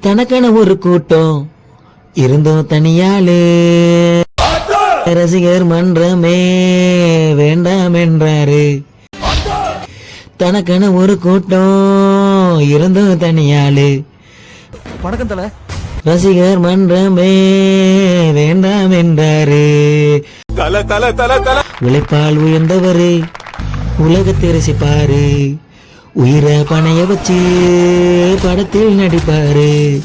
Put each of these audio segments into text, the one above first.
தனக்கென ஒரு கூட்டம் இருந்தோம் தனியாளு ரசிகர் மன்றமே வேண்டாம் என்றாரு. தனக்கென ஒரு கூட்டம் இருந்தோம் தனியாளு வணக்கம் தல ரசிகர் மன்றமே வேண்டாம் என்றாரு. தல தல தல தல. உழைப்பால் உயர்ந்தவரு உலகத்தை ரசிப்பாரு. உயிரை பணைய வச்சு படத்தில் நடிப்பாரு.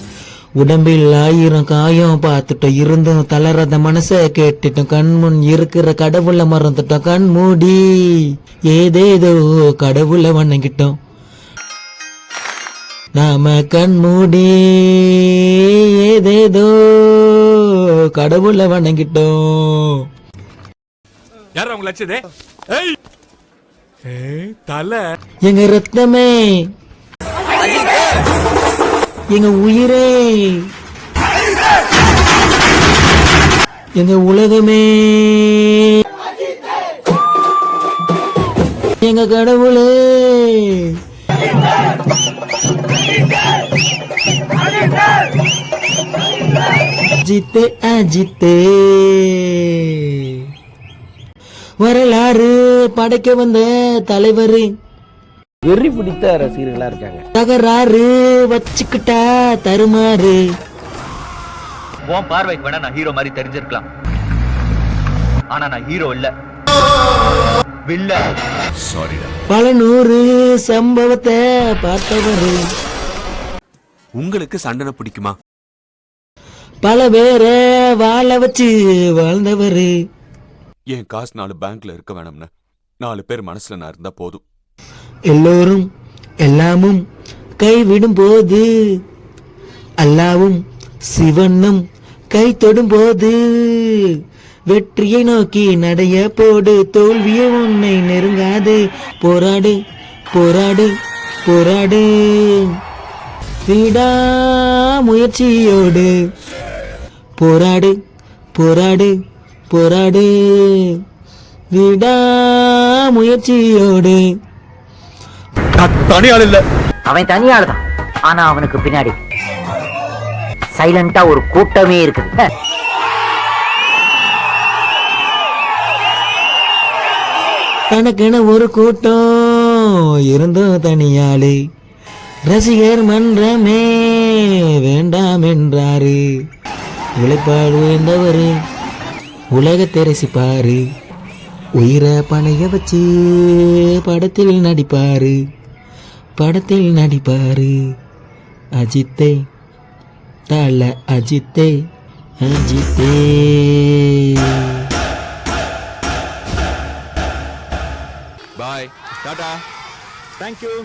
உடம்பில் ஆயிரம் காயம் பார்த்துட்டோம் இருந்தும் தளராத மனச கேட்டுட்டோம் கண் முன் இருக்கிற கடவுளை மறந்துட்டோம் கண் மூடி. ஏதேதோ கடவுளை வணங்கிட்டோம். நாம கண் மூடி. ஏதேதோ கடவுளை வணங்கிட்டோம். யார் அவங்க லட்சதே தல. எங்க ரத்தமே. எங்க உயிரே. எங்க உலகமே. எங்க கடவுளே. அஜித்தே அஜித்தே. வரலாறு படைக்க வந்த தலைவர். வெறி பிடித்த ரசிகர்களா இருக்காங்க. தகராறு வச்சுக்கிட்டா தருமாறு. உன் பார்வைக்கு வேணா நான் ஹீரோ மாதிரி தெரிஞ்சிருக்கலாம். ஆனா நான் ஹீரோ இல்ல. வில்ல. பல நூறு சம்பவத்தை பார்த்தவரு. உங்களுக்கு சண்டனை பிடிக்குமா? பல பேரை வாழ வச்சு வாழ்ந்தவரு. என் காசு நாலு பேங்க்ல இருக்க வேணும்னு. நாலு பேர் மனசுல நான் இருந்தா போதும். எல்லோரும் எல்லாமும் கைவிடும் போது அல்லாவும் சிவனும் கை தொடும் போது வெற்றியை நோக்கி நடைய போடு தோல்வியை உன்னை நெருங்காது. போராடு போராடு போராடு. விடா முயற்சியோடு. போராடு போராடு போராடு. விடா முயற்சியோடு. தனியாள் இல்ல. அவன் தனியாள் தான் ஆனா அவனுக்கு பின்னாடி சைலண்டா ஒரு கூட்டமே இருக்குது. தனக்கென ஒரு கூட்டம் இருந்தோம் தனியாளு. ரசிகர் மன்றமே வேண்டாம் என்றாரு. உழைப்பால் உயர்ந்தவர் உலகத்தை ரசிப்பாரு உயிரை பணைய வச்சு படத்தில் நடிப்பாரு. படத்தில் நடிப்பாரு. அஜித்தே. தல அஜித்தே. அஜித்தே. பாய் டாடா தேங்க்யூ